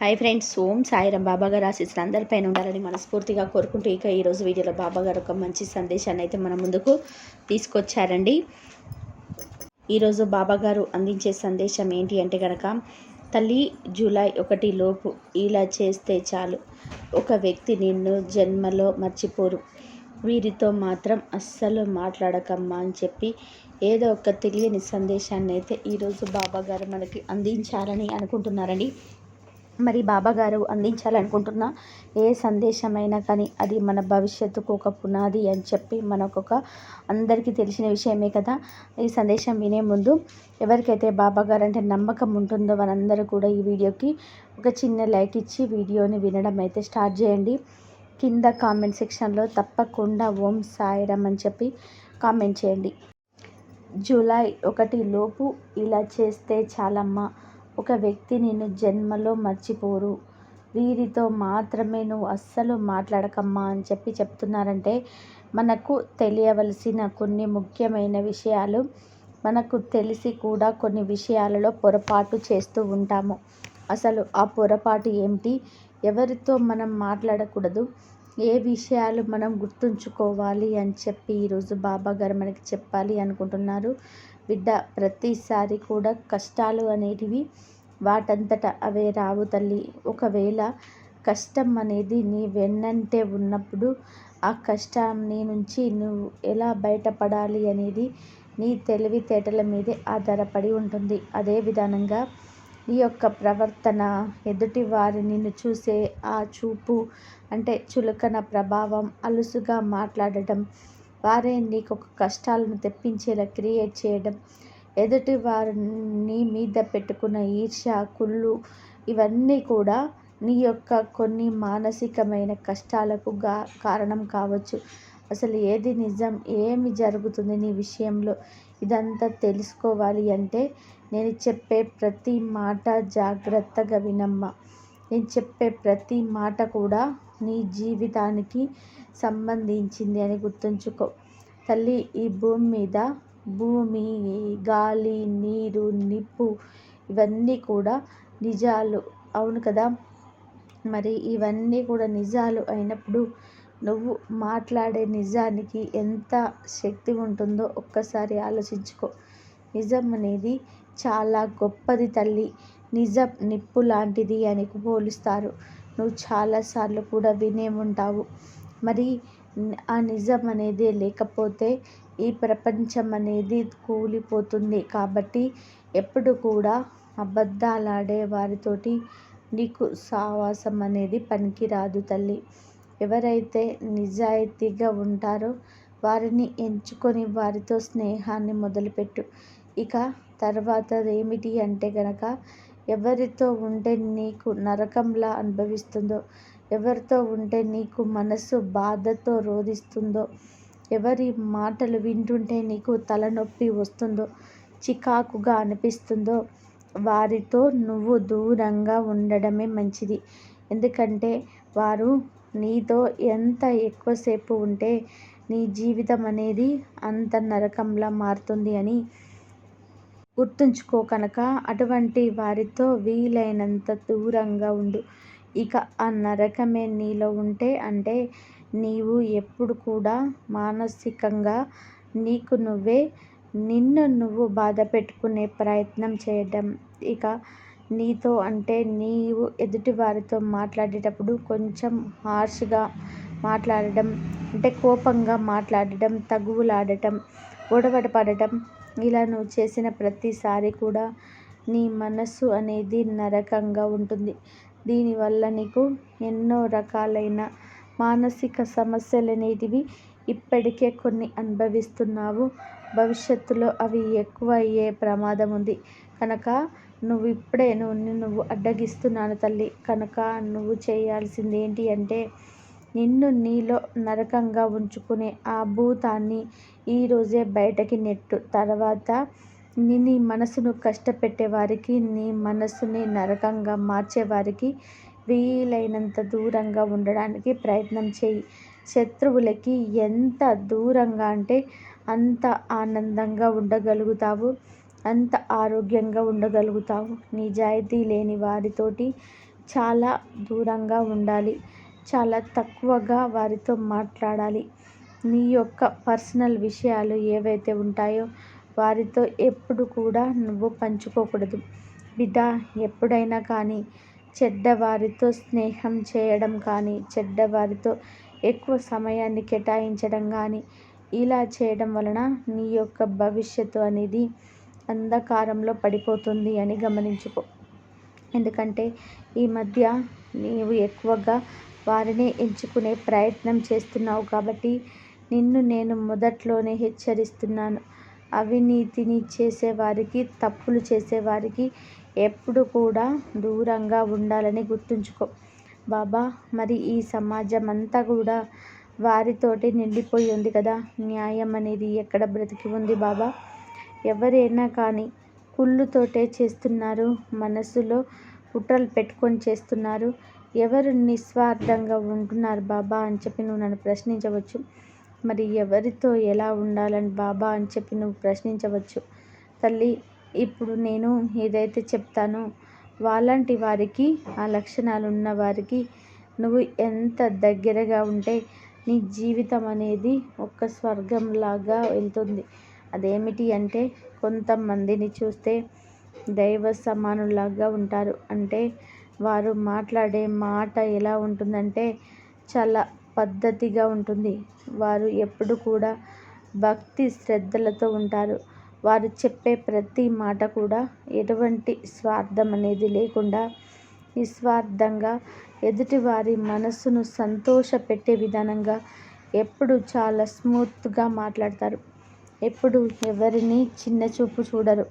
Hi friends Om Sairam Baba గారు ఆశిస్తున్న అందరిపైన ఉండాలని మనస్ఫూర్తిగా కోరుకుంటూ ఇక ఈరోజు వీడియోలో బాబా గారు ఒక మంచి సందేశాన్ని అయితే మన ముందుకు తీసుకొచ్చారండి. ఈరోజు బాబా గారు అందించే సందేశం ఏంటి అంటే కనుక తల్లి జూలై ఒకటి లోపు ఇలా చేస్తే చాలు. ఒక వ్యక్తి నిన్ను జన్మలో మర్చిపోరు. వీరితో మాత్రం అస్సలు మాట్లాడకమ్మా అని చెప్పి ఏదో ఒక తెలియని సందేశాన్ని అయితే ఈరోజు బాబా గారు మనకి అందించాలని అనుకుంటున్నారండి. మరి బాబా గారు అందించాలనుకుంటున్న. ఏ సందేశమైనా కానీ అది మన భవిష్యత్తుకు ఒక పునాది అని చెప్పి మనకొక అందరికీ తెలిసిన విషయమే కదా. ఈ సందేశం వినే ముందు ఎవరికైతే బాబా గారు అంటే నమ్మకం ఉంటుందో వాళ్ళందరూ కూడా ఈ వీడియోకి ఒక చిన్న లైక్ ఇచ్చి వీడియోని వినడం అయితే స్టార్ట్ చేయండి. కింద కామెంట్ సెక్షన్లో తప్పకుండా ఓం సాయడం అని చెప్పి కామెంట్ చేయండి. జూలై ఒకటి లోపు ఇలా చేస్తే చాలమ్మా. ఒక వ్యక్తి నిన్ను జన్మలో మర్చిపోరు. వీరితో మాత్రమే నువ్వు అస్సలు మాట్లాడకమ్మా అని చెప్పి చెప్తున్నారంటే మనకు తెలియవలసిన కొన్ని ముఖ్యమైన విషయాలు మనకు తెలిసి కూడా కొన్ని విషయాలలో పొరపాటు చేస్తూ ఉంటాము. అసలు ఆ పొరపాటు ఏమిటి? ఎవరితో మనం మాట్లాడకూడదు? ఏ విషయాలు మనం గుర్తుంచుకోవాలి అని చెప్పి ఈరోజు బాబా గారు మనకి చెప్పాలి అనుకుంటున్నారు. బిడ్డ ప్రతిసారి కూడా కష్టాలు అనేటివి వాటంతట అవే రావు తల్లి. ఒకవేళ కష్టం అనేది నీ వెన్నంటే ఉన్నప్పుడు ఆ కష్టం నీ నుంచి నువ్వు ఎలా బయటపడాలి అనేది నీ తెలివితేటల మీదే ఆధారపడి ఉంటుంది. అదే విధానంగా నీ యొక్క ప్రవర్తన ఎదుటి వారి నిన్ను చూసే ఆ చూపు అంటే చులకన ప్రభావం అలుసుగా మాట్లాడటం వారే నీకు ఒక కష్టాలను తెప్పించేలా క్రియేట్ చేయడం. ఎదుటి వారిని మీద పెట్టుకున్న ఈర్ష్య కుళ్ళు ఇవన్నీ కూడా నీ యొక్క కొన్ని మానసికమైన కష్టాలకు గా కారణం కావచ్చు. అసలు ఏది నిజం ఏమి జరుగుతుంది నీ విషయంలో? ఇదంతా తెలుసుకోవాలి అంటే నేను చెప్పే ప్రతి మాట జాగ్రత్తగా వినమ్మా. నేను చెప్పే ప్రతి మాట కూడా నీ జీవితానికి సంబంధించింది అని గుర్తుంచుకో. తల్లి ఈ భూమి మీద భూమి గాలి నీరు నిప్పు ఇవన్నీ కూడా నిజాలు. అవును కదా? మరి ఇవన్నీ కూడా నిజాలు అయినప్పుడు నువ్వు మాట్లాడే నిజానికి ఎంత శక్తి ఉంటుందో ఒక్కసారి ఆలోచించుకో. నిజం అనేది చాలా గొప్పది తల్లి. నిజం నిప్పు లాంటిది అని పోలుస్తారు. నువ్వు చాలాసార్లు కూడా వినే ఉంటావు. మరి ఆ నిజం అనేది లేకపోతే ఈ ప్రపంచం అనేది కూలిపోతుంది. కాబట్టి ఎప్పుడు కూడా అబద్ధాలాడే వారితోటి నీకు సావాసం అనేది పనికిరాదు తల్లి. ఎవరైతే నిజాయితీగా ఉంటారో వారిని ఎంచుకొని వారితో స్నేహాన్ని మొదలుపెట్టు. ఇక తర్వాత ఏమిటి అంటే గనక ఎవరితో ఉంటే నీకు నరకంలా అనుభవిస్తుందో ఎవరితో ఉంటే నీకు మనసు బాధతో రోధిస్తుందో ఎవరి మాటలు వింటుంటే నీకు తలనొప్పి వస్తుందో చికాకుగా అనిపిస్తుందో వారితో నువ్వు దూరంగా ఉండడమే మంచిది. ఎందుకంటే వారు నీతో ఎంత ఎక్కువసేపు ఉంటే నీ జీవితం అనేది అంత నరకంలా మారుతుంది అని గుర్తుంచుకో కనుక అటువంటి వారితో వీలైనంత దూరంగా ఉండు. ఇక ఆ నరకమే నీలో ఉంటే అంటే నీవు ఎప్పుడు కూడా మానసికంగా నీకు నువ్వే నిన్ను నువ్వు బాధ పెట్టుకునే ప్రయత్నం చేయడం ఇక నీతో అంటే నీవు ఎదుటి వారితో మాట్లాడేటప్పుడు కొంచెం హార్ష్గా మాట్లాడడం అంటే కోపంగా మాట్లాడటం తగువులాడటం గొడవడ పడటం ఇలా నువ్వు చేసిన ప్రతిసారి కూడా నీ మనస్సు అనేది నరకంగా ఉంటుంది. దీనివల్ల నీకు ఎన్నో రకాలైన మానసిక సమస్యలు అనేటివి ఇప్పటికే కొన్ని అనుభవిస్తున్నావు. భవిష్యత్తులో అవి ఎక్కువ అయ్యే ప్రమాదం ఉంది. కనుక నువ్వు ఇప్పుడే నువ్వు నువ్వు అడ్డగిస్తున్నాను తల్లి. కనుక నువ్వు చేయాల్సింది ఏంటి అంటే నిన్ను నీలో నరకంగా ఉంచుకునే ఆ భూతాన్ని ఈరోజే బయటకి నెట్టు. తర్వాత నీ మనసును కష్టపెట్టేవారికి నీ మనసుని నరకంగా మార్చేవారికి వీలైనంత దూరంగా ఉండడానికి ప్రయత్నం చేయి. శత్రువులకి ఎంత దూరంగా అంటే అంత ఆనందంగా ఉండగలుగుతావు అంత ఆరోగ్యంగా ఉండగలుగుతావు. నిజాయితీ లేని వారితోటి చాలా దూరంగా ఉండాలి. చాలా తక్కువగా వారితో మాట్లాడాలి. నీ యొక్క పర్సనల్ విషయాలు ఏవైతే ఉంటాయో వారితో ఎప్పుడు కూడా నువ్వు పంచుకోకూడదు. బిడ్డ ఎప్పుడైనా కానీ చెడ్డవారితో స్నేహం చేయడం కానీ చెడ్డవారితో ఎక్కువ సమయాన్ని కేటాయించడం కానీ ఇలా చేయడం వలన నీ యొక్క భవిష్యత్తు అనేది అంధకారంలో పడిపోతుంది అని గమనించుకో. ఎందుకంటే ఈ మధ్య నీవు ఎక్కువగా వారినే ఎంచుకునే ప్రయత్నం చేస్తున్నావు కాబట్టి నిన్ను నేను మొదట్లోనే హెచ్చరిస్తున్నాను. అవినీతిని చేసేవారికి తప్పులు చేసేవారికి ఎప్పుడు కూడా దూరంగా ఉండాలని గుర్తుంచుకో. బాబా మరి ఈ సమాజం అంతా కూడా వారితోటి నిండిపోయి ఉంది కదా? న్యాయం అనేది ఎక్కడ బ్రతికి ఉంది బాబా? ఎవరైనా కానీ కుళ్ళుతోటే చేస్తున్నారు మనసులో కుట్రలు పెట్టుకొని చేస్తున్నారు. ఎవరు నిస్వార్థంగా ఉంటున్నారు బాబా అని చెప్పి నువ్వు నన్ను ప్రశ్నించవచ్చు. మరి ఎవరితో ఎలా ఉండాలని బాబా అని చెప్పి నువ్వు ప్రశ్నించవచ్చు. తల్లి ఇప్పుడు నేను ఏదైతే చెప్తానో వాళ్ళంటి వారికి ఆ లక్షణాలు ఉన్న వారికి నువ్వు ఎంత దగ్గరగా ఉంటే నీ జీవితం అనేది ఒక స్వర్గంలాగా వెళ్తుంది. అదేమిటి అంటే కొంతమందిని చూస్తే దైవ సమానులాగా ఉంటారు. అంటే వారు మాట్లాడే మాట ఎలా ఉంటుందంటే చాలా పద్ధతిగా ఉంటుంది. వారు ఎప్పుడు కూడా భక్తి శ్రద్ధలతో ఉంటారు. వారు చెప్పే ప్రతి మాట కూడా ఎటువంటి స్వార్థం అనేది లేకుండా నిస్వార్థంగా ఎదుటివారి మనసును సంతోషపెట్టే విధానంగా ఎప్పుడు చాలా స్మూత్గా మాట్లాడతారు. ఎప్పుడు ఎవరిని చిన్న చూపు చూడరు.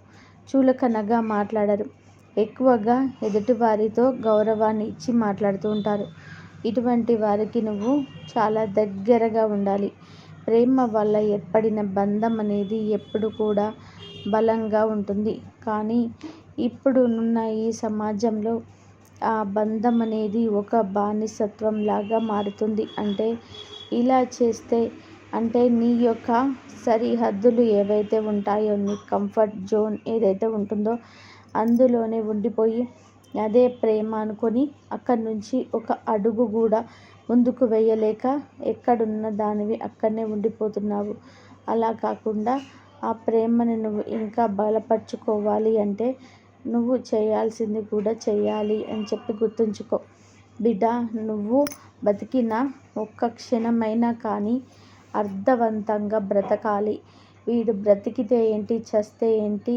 చూలకనగా మాట్లాడరు. ఎక్కువగా ఎదుటివారితో గౌరవాన్ని ఇచ్చి మాట్లాడుతూ ఉంటారు. ఇటువంటి వారికి నువ్వు చాలా దగ్గరగా ఉండాలి. ప్రేమ వల్ల ఏర్పడిన బంధం అనేది ఎప్పుడు కూడా బలంగా ఉంటుంది. కానీ ఇప్పుడున్న ఈ సమాజంలో ఆ బంధం అనేది ఒక బానిసత్వం లాగా మారుతుంది. అంటే ఇలా చేస్తే అంటే నీ యొక్క సరిహద్దులు ఏవైతే ఉంటాయో నీ కంఫర్ట్ జోన్ ఏదైతే ఉంటుందో అందులోనే ఉండిపోయి అదే ప్రేమ అనుకొని అక్కడి నుంచి ఒక అడుగు కూడా ముందుకు వేయలేక ఎక్కడున్న దానివి అక్కడనే ఉండిపోతున్నావు. అలా కాకుండా ఆ ప్రేమని నువ్వు ఇంకా బలపరుచుకోవాలి అంటే నువ్వు చేయాల్సింది కూడా చేయాలి అని చెప్పి గుర్తుంచుకో. బిడ్డ నువ్వు బతికిన ఒక్క క్షణమైనా కానీ అర్థవంతంగా బ్రతకాలి. వీడు బ్రతికితే ఏంటి చస్తే ఏంటి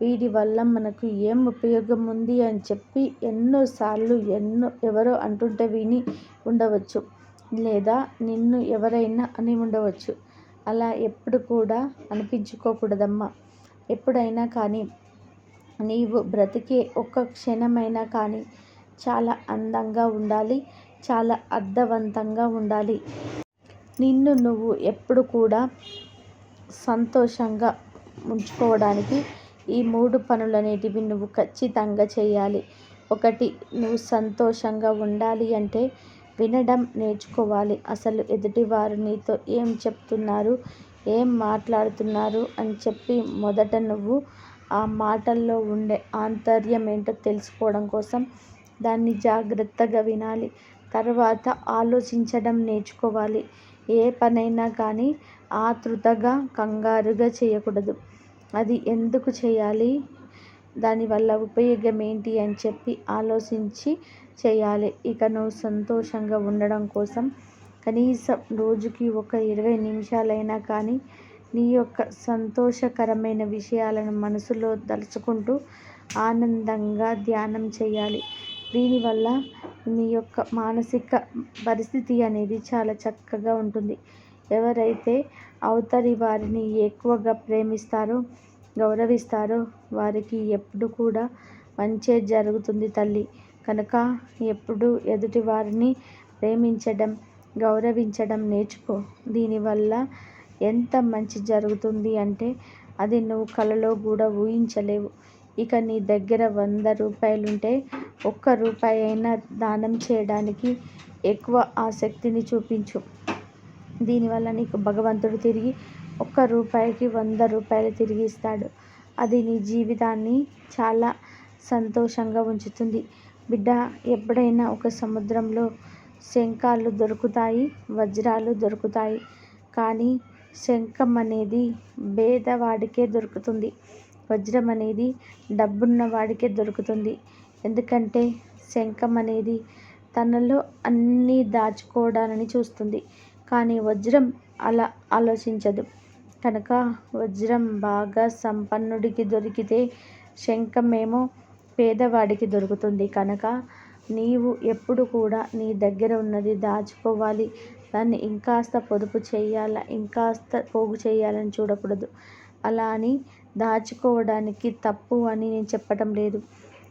వీటి వల్ల మనకు ఏం ఉపయోగం ఉంది అని చెప్పి ఎన్నోసార్లు ఎన్నో ఎవరో అంటుంటే విని ఉండవచ్చు. లేదా నిన్ను ఎవరైనా అని ఉండవచ్చు. అలా ఎప్పుడు కూడా అనిపించుకోకూడదమ్మా. ఎప్పుడైనా కానీ నీవు బ్రతికే ఒక్క క్షణమైనా కానీ చాలా అందంగా ఉండాలి చాలా అర్థవంతంగా ఉండాలి. నిన్ను నువ్వు ఎప్పుడు కూడా సంతోషంగా ఉంచుకోవడానికి ఈ మూడు పనులనేటివి నువ్వు ఖచ్చితంగా చేయాలి. ఒకటి నువ్వు సంతోషంగా ఉండాలి అంటే వినడం నేర్చుకోవాలి. అసలు ఎదుటివారు నీతో ఏం చెప్తున్నారు ఏం మాట్లాడుతున్నారు అని చెప్పి మొదట నువ్వు ఆ మాటల్లో ఉండే ఆంతర్యం ఏంటో తెలుసుకోవడం కోసం దాన్ని జాగ్రత్తగా వినాలి. తర్వాత ఆలోచించడం నేర్చుకోవాలి. ఏ పనైనా కానీ ఆతృతగా కంగారుగా చేయకూడదు. అది ఎందుకు చేయాలి? దానివల్ల ఉపయోగం ఏంటి అని చెప్పి ఆలోచించి చేయాలి. ఇక నువ్వు సంతోషంగా ఉండడం కోసం కనీసం రోజుకి ఒక ఇరవై నిమిషాలైనా కానీ నీ యొక్క సంతోషకరమైన విషయాలను మనసులో తలుచుకుంటూ ఆనందంగా ధ్యానం చేయాలి. దీనివల్ల నీ యొక్క మానసిక పరిస్థితి అనేది చాలా చక్కగా ఉంటుంది. ఎవరైతే అవతలి వారిని ఎక్కువగా ప్రేమిస్తారో గౌరవిస్తారో. వారికి ఎప్పుడు కూడా మంచే జరుగుతుంది తల్లి. కనుక ఎప్పుడు ఎదుటి వారిని ప్రేమించడం గౌరవించడం నేర్చుకో. దీనివల్ల ఎంత మంచి జరుగుతుంది అంటే అది నువ్వు కలలో కూడా ఊహించలేవు. ఇక నీ దగ్గర వంద రూపాయలుంటే ఒక్క రూపాయి అయినా దానం చేయడానికి ఎక్కువ ఆసక్తిని చూపించు. దీనివల్ల నీకు భగవంతుడు తిరిగి ఒక్క రూపాయికి వంద రూపాయలు తిరిగి ఇస్తాడు. అది నీ జీవితాన్ని చాలా సంతోషంగా ఉంచుతుంది. బిడ్డ ఎప్పుడైనా ఒక సముద్రంలో శంఖాలు దొరుకుతాయి వజ్రాలు దొరుకుతాయి. కానీ శంఖం అనేది భేదవాడికే దొరుకుతుంది. వజ్రం అనేది డబ్బున్న వాడికే దొరుకుతుంది. ఎందుకంటే శంఖం అనేది తనలో అన్నీ దాచుకోవడాలని చూస్తుంది. కానీ వజ్రం అలా ఆలోచించదు. కనుక వజ్రం బాగా సంపన్నుడికి దొరికితే శంఖమేమో పేదవాడికి దొరుకుతుంది. కనుక నీవు ఎప్పుడు కూడా నీ దగ్గర ఉన్నది దాచుకోవాలి. దాన్ని ఇంకాస్త పొదుపు చేయాల ఇంకాస్త పోగు చేయాలని చూడకూడదు. అలా అని దాచుకోవడానికి తప్పు అని నేను చెప్పటం లేదు.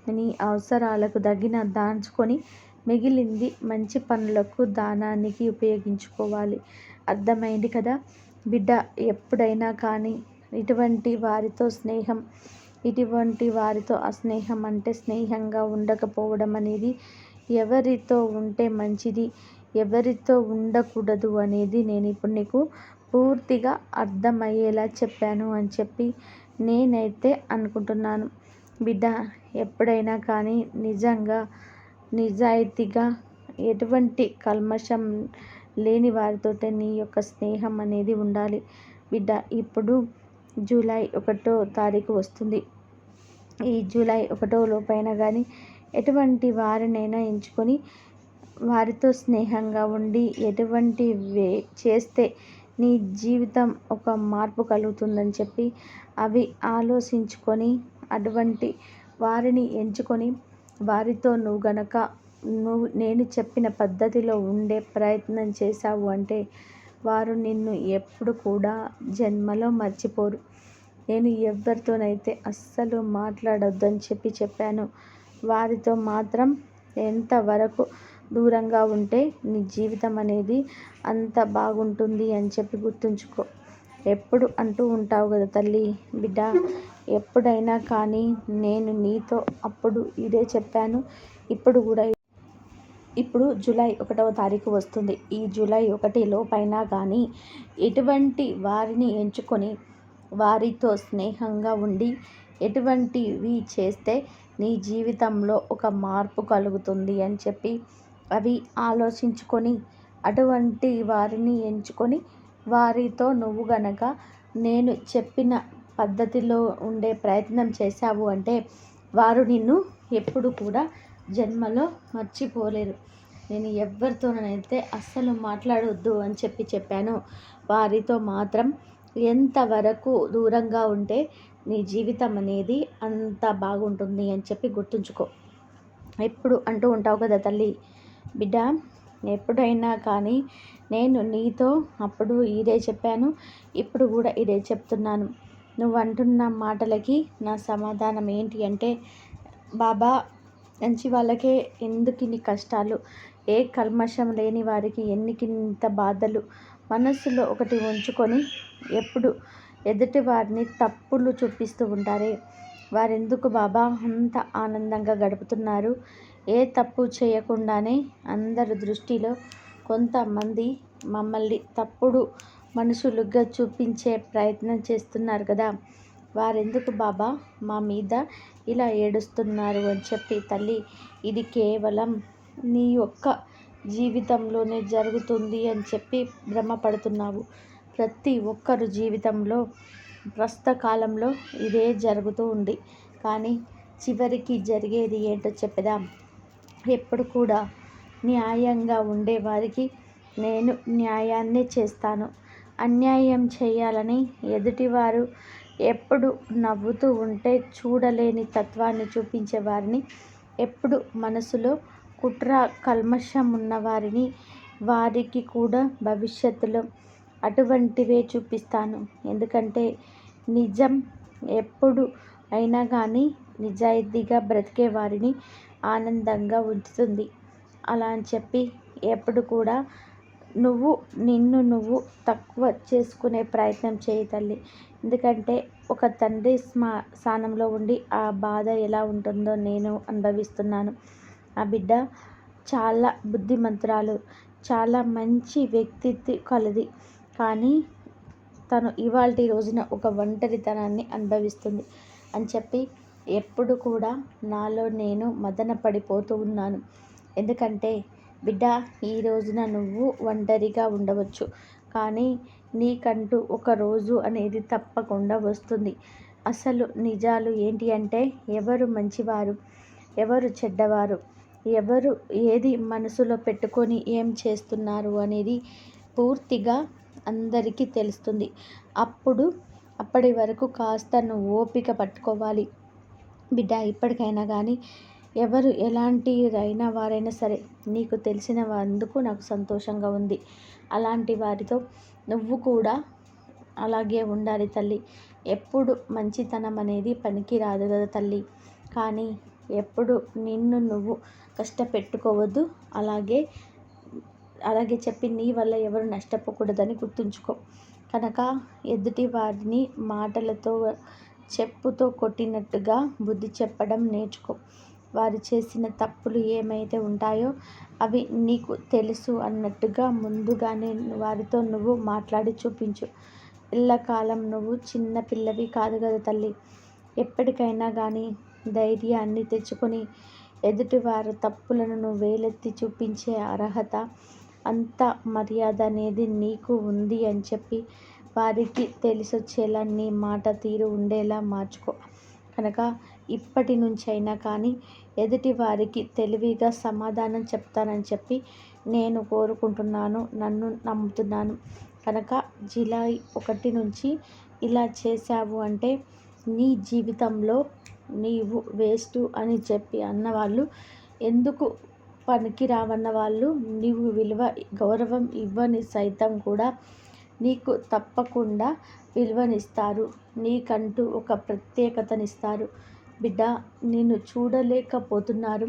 నీ అవసరాలకు తగిన దాచుకొని మిగిలింది మంచి పనులకు దానానికి ఉపయోగించుకోవాలి. అర్థమైంది కదా? బిడ్డ ఎప్పుడైనా కానీ ఇటువంటి వారితో స్నేహం ఇటువంటి వారితో అస్నేహం అంటే స్నేహంగా ఉండకపోవడం అనేది ఎవరితో ఉంటే మంచిది ఎవరితో ఉండకూడదు అనేది నేను ఇప్పుడు నీకు పూర్తిగా అర్థమయ్యేలా చెప్పాను అని చెప్పి నేనైతే అనుకుంటున్నాను. బిడ్డ ఎప్పుడైనా కానీ నిజంగా నిజాయితీగా ఎటువంటి కల్మషం లేని వారితోటే నీ యొక్క స్నేహం అనేది ఉండాలి. బిడ్డ ఇప్పుడు జూలై ఒకటో తారీఖు వస్తుంది. ఈ జూలై ఒకటో లోపైన కానీ ఎటువంటి వారినైనా ఎంచుకొని వారితో స్నేహంగా ఉండి ఎటువంటి వే చేస్తే నీ జీవితం ఒక మార్పు కలుగుతుందని చెప్పి అవి ఆలోచించుకొని అటువంటి వారిని ఎంచుకొని వారితో నువ్వు గనక నువ్వు నేను చెప్పిన పద్ధతిలో ఉండే ప్రయత్నం చేశావు అంటే వారు నిన్ను ఎప్పుడు కూడా జన్మలో మర్చిపోరు. నేను ఎవరితోనైతే అస్సలు మాట్లాడొద్దని చెప్పి చెప్పాను. వారితో మాత్రం ఎంతవరకు దూరంగా ఉంటే నీ జీవితం అనేది అంత బాగుంటుంది అని చెప్పి గుర్తుంచుకో. ఎప్పుడు అంటూ ఉంటావు కదా తల్లి బిడ్డ. ఎప్పుడైనా కానీ నేను నీతో అప్పుడు ఇదే చెప్పాను. ఇప్పుడు కూడా ఇప్పుడు జూలై ఒకటవ తారీఖు వస్తుంది. ఈ జూలై ఒకటి లోపైనా కానీ ఎటువంటి వారిని ఎంచుకొని వారితో స్నేహంగా ఉండి ఎటువంటివి చేస్తే నీ జీవితంలో ఒక మార్పు కలుగుతుంది అని చెప్పి అవి ఆలోచించుకొని అటువంటి వారిని ఎంచుకొని వారితో నువ్వు గనక నేను చెప్పిన పద్ధతిలో ఉండే ప్రయత్నం చేశావు అంటే వారు నిన్ను ఎప్పుడు కూడా జన్మలో మర్చిపోలేరు. నేను ఎవరితోనైతే అస్సలు మాట్లాడొద్దు అని చెప్పి చెప్పాను. వారితో మాత్రం ఎంతవరకు దూరంగా ఉంటే నీ జీవితం అనేది అంత బాగుంటుంది అని చెప్పి గుర్తుంచుకో. ఎప్పుడు అంటూ ఉంటావు కదా తల్లి బిడ్డ ఎప్పుడైనా కానీ నేను నీతో అప్పుడు ఇదే చెప్పాను ఇప్పుడు కూడా ఇదే చెప్తున్నాను. నువ్వు అంటున్న మాటలకి నా సమాధానం ఏంటి అంటే బాబా మంచి వాళ్ళకే ఎందుకు ఇన్ని కష్టాలు? ఏ కల్మషం లేని వారికి ఎన్నికింత బాధలు? మనస్సులో ఒకటి ఉంచుకొని ఎప్పుడు ఎదుటి వారిని తప్పులు చూపిస్తూ ఉంటారే? వారెందుకు బాబా అంత ఆనందంగా గడుపుతున్నారు? ఏ తప్పు చేయకుండానే అందరి దృష్టిలో కొంతమంది మమ్మల్ని తప్పుడు మనుషులుగా చూపించే ప్రయత్నం చేస్తున్నారు కదా. వారెందుకు బాబా? మా మీద ఇలా ఏడుస్తున్నారు అని చెప్పి తల్లి ఇది కేవలం నీ యొక్క జీవితంలోనే జరుగుతుంది అని చెప్పి భ్రమపడుతున్నావు. ప్రతి ఒక్కరు జీవితంలో ప్రస్తుత కాలంలో ఇదే జరుగుతూ ఉంది. కానీ చివరికి జరిగేది ఏంటో చెప్పదాం? ఎప్పుడు కూడా న్యాయంగా ఉండేవారికి నేను న్యాయాన్నే చేస్తాను. అన్యాయం చేయాలని ఎదుటివారు ఎప్పుడు నవ్వుతూ ఉంటే చూడలేని తత్వాన్ని చూపించే వారిని ఎప్పుడు మనసులో కుట్ర కల్మషం ఉన్నవారిని వారికి కూడా భవిష్యత్తులో అటువంటివే చూపిస్తాను. ఎందుకంటే నిజం ఎప్పుడు అయినా కానీ నిజాయితీగా బ్రతికే వారిని ఆనందంగా ఉంచుతుంది. అలా అని చెప్పి ఎప్పుడు కూడా నువ్వు నిన్ను నువ్వు తక్కువ చేసుకునే ప్రయత్నం చేయి తల్లి. ఎందుకంటే ఒక తండ్రి స్మా స్థానంలో ఉండి ఆ బాధ ఎలా ఉంటుందో నేను అనుభవిస్తున్నాను. ఆ బిడ్డ చాలా బుద్ధిమంతురాలు చాలా మంచి వ్యక్తిత్వం కలది. కానీ తను ఇవాళ రోజున ఒక ఒంటరితనాన్ని అనుభవిస్తుంది అని చెప్పి ఎప్పుడు కూడా నాలో నేను మదన పడిపోతూ ఉన్నాను. ఎందుకంటే బిడ్డ ఈ రోజున నువ్వు ఒంటరిగా ఉండవచ్చు. కానీ నీకంటూ ఒక రోజు అనేది తప్పకుండా వస్తుంది. అసలు నిజాలు ఏంటి అంటే ఎవరు మంచివారు? ఎవరు చెడ్డవారు? ఎవరు ఏది మనసులో పెట్టుకొని ఏం చేస్తున్నారు అనేది పూర్తిగా అందరికీ తెలుస్తుంది. అప్పుడు అప్పటి వరకు కాస్త నువ్వు ఓపిక పట్టుకోవాలి. బిడ్డ ఇప్పటికైనా కానీ ఎవరు ఎలాంటి అయిన వారైనా సరే నీకు తెలిసిన అందుకు నాకు సంతోషంగా ఉంది. అలాంటి వారితో నువ్వు కూడా అలాగే ఉండాలి తల్లి. ఎప్పుడు మంచితనం అనేది పనికి రాదు కదా తల్లి. కానీ ఎప్పుడు నిన్ను నువ్వు కష్టపెట్టుకోవద్దు. అలాగే అలాగే చెప్పి నీ వల్ల ఎవరు నష్టపోకూడదని గుర్తుంచుకో. కనుక ఎదుటి వారిని మాటలతో చెప్పుతో కొట్టినట్టుగా బుద్ధి చెప్పడం నేర్చుకో. వారు చేసిన తప్పులు ఏమైతే ఉంటాయో అవి నీకు తెలుసు అన్నట్టుగా ముందుగానే వారితో నువ్వు మాట్లాడి చూపించు. ఎల్లకాలం నువ్వు చిన్న పిల్లవి కాదు కదా తల్లి. ఎప్పటికైనా కానీ ధైర్యాన్ని తెచ్చుకొని ఎదుటివారి తప్పులను నువ్వు వేలెత్తి చూపించే అర్హత అంత మర్యాద అనేది నీకు ఉంది అని చెప్పి వారికి తెలిసొచ్చేలా నీ మాట తీరు ఉండేలా మార్చుకో. కనుక ఇప్పటి నుంచి అయినా కానీ ఎదుటి వారికి తెలివిగా సమాధానం చెప్తానని చెప్పి నేను కోరుకుంటున్నాను నన్ను నమ్ముతున్నాను. కనుక జులై ఒకటి నుంచి ఇలా చేశావు అంటే నీ జీవితంలో నీవు వేస్ట్ అని చెప్పి అన్నవాళ్ళు ఎందుకు పనికి రావన్న వాళ్ళు నీవు విలువ గౌరవం ఇవ్వని సైతం కూడా నీకు తప్పకుండా విలువనిస్తారు. నీకంటూ ఒక ప్రత్యేకతనిస్తారు. బిడ్డ నిన్ను చూడలేకపోతున్నారు.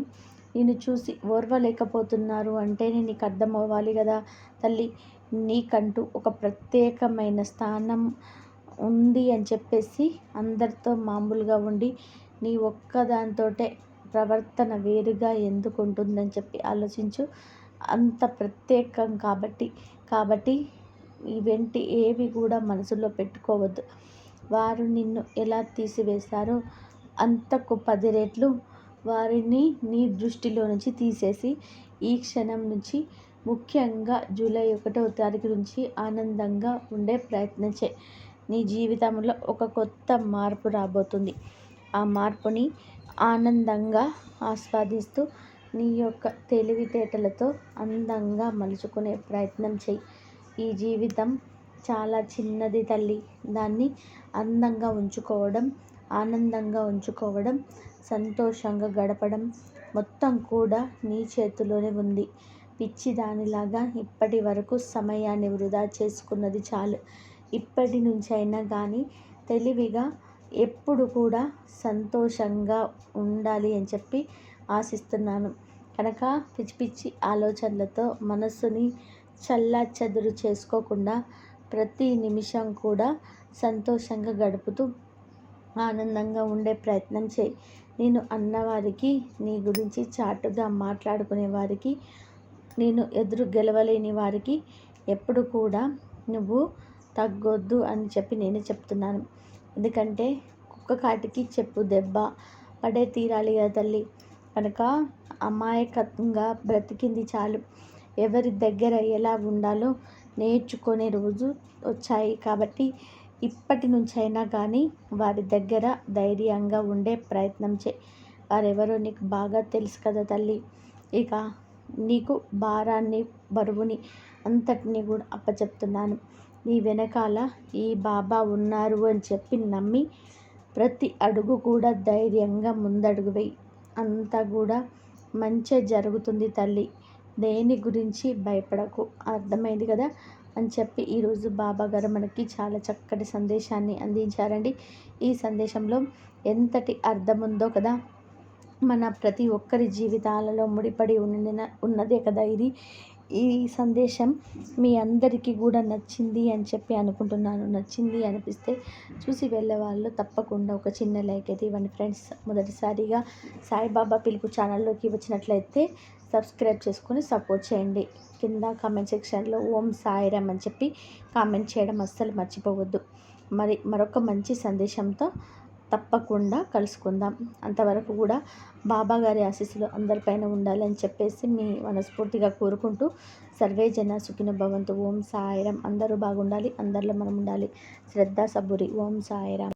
నిన్ను చూసి ఓర్వలేకపోతున్నారు అంటే నీకు అర్థం అవ్వాలి కదా తల్లి నీకంటూ ఒక ప్రత్యేకమైన స్థానం ఉంది అని చెప్పేసి అందరితో మామూలుగా ఉండి నీ ఒక్కదానితోటే ప్రవర్తన వేరుగా ఎందుకు ఉంటుందని చెప్పి ఆలోచించు. అంత ప్రత్యేకం కాబట్టి కాబట్టి ఇవెంటి? ఏవి కూడా మనసులో పెట్టుకోవద్దు. వారు నిన్ను ఎలా తీసివేశారో అంతకు పది రెట్లు వారిని నీ దృష్టిలో నుంచి తీసేసి ఈ క్షణం నుంచి ముఖ్యంగా జూలై ఒకటో తారీఖు నుంచి ఆనందంగా ఉండే ప్రయత్నం చే నీ జీవితంలో ఒక కొత్త మార్పు రాబోతుంది. ఆ మార్పుని ఆనందంగా ఆస్వాదిస్తూ నీ యొక్క తెలివితేటలతో అందంగా మలుచుకునే ప్రయత్నం చేయి. ఈ జీవితం చాలా చిన్నది తల్లి. దాన్ని అందంగా ఉంచుకోవడం ఆనందంగా ఉంచుకోవడం సంతోషంగా గడపడం మొత్తం కూడా నీ చేతిలోనే ఉంది. పిచ్చి దానిలాగా ఇప్పటి వరకు సమయాన్ని వృధా చేసుకున్నది చాలు. ఇప్పటి నుంచి అయినా కానీ తెలివిగా ఎప్పుడు కూడా సంతోషంగా ఉండాలి అని చెప్పి ఆశిస్తున్నాను. కనుక పిచ్చి పిచ్చి ఆలోచనలతో మనస్సుని చల్లా చెదురు చేసుకోకుండా ప్రతి నిమిషం కూడా సంతోషంగా గడుపుతూ ఆనందంగా ఉండే ప్రయత్నం చేయి. నేను అన్నవారికి నీ గురించి చాటుగా మాట్లాడుకునే వారికి నేను ఎదురు గెలవలేని వారికి ఎప్పుడు కూడా నువ్వు తగ్గొద్దు అని చెప్పి నేను చెప్తున్నాను. ఎందుకంటే కుక్క కాటికి చెప్పు దెబ్బ పడే తీరాలి కదా తల్లి. కనుక అమాయకంగా బ్రతికింది చాలు. ఎవరి దగ్గర ఎలా ఉండాలో నేర్చుకునే రోజు వచ్చాయి. కాబట్టి ఇప్పటి నుంచైనా కానీ వారి దగ్గర ధైర్యంగా ఉండే ప్రయత్నం చే వారెవరో నీకు బాగా తెలుసు కదా తల్లి. ఇక నీకు భారాన్ని బరువుని అంతటిని కూడా అప్పచెప్తున్నాను. నీ వెనకాల ఈ బాబా ఉన్నారు అని చెప్పి నమ్మి ప్రతి అడుగు కూడా ధైర్యంగా ముందడుగు వేయి. అంతా కూడా మంచి జరుగుతుంది తల్లి. దేని గురించి భయపడకు అర్థమైంది కదా? అని చెప్పి ఈరోజు బాబా గారు మనకి చాలా చక్కటి సందేశాన్ని అందించారండి. ఈ సందేశంలో ఎంతటి అర్థం ఉందో కదా? మన ప్రతి ఒక్కరి జీవితాలలో ముడిపడి ఉన్న ఉన్నదే కదా ఇది. ఈ సందేశం మీ అందరికీ కూడా నచ్చింది అని చెప్పి అనుకుంటున్నాను. నచ్చింది అనిపిస్తే చూసి వెళ్ళే వాళ్ళు తప్పకుండా ఒక చిన్న లైక్ అయితే ఇవ్వండి ఫ్రెండ్స్. మొదటిసారిగా సాయిబాబా పిలుపు ఛానల్లోకి వచ్చినట్లయితే సబ్స్క్రైబ్ చేసుకొని సపోర్ట్ చేయండి. కింద కామెంట్ సెక్షన్లో ఓం సాయిరామ్ అని చెప్పి కామెంట్ చేయడం అస్సలు మర్చిపోవద్దు. మరి మరొక మంచి సందేశంతో తప్పకుండా కలుసుకుందాం. అంతవరకు కూడా బాబా గారి ఆశీస్సులు అందరిపైన ఉండాలని చెప్పేసి మీ మనస్ఫూర్తిగా కోరుకుంటూ సర్వే జన సుఖిన భవంతు. ఓం సాయిరం అందరూ బాగుండాలి అందరిలో మనం ఉండాలి. శ్రద్ధ సబురి ఓం సాయిరాం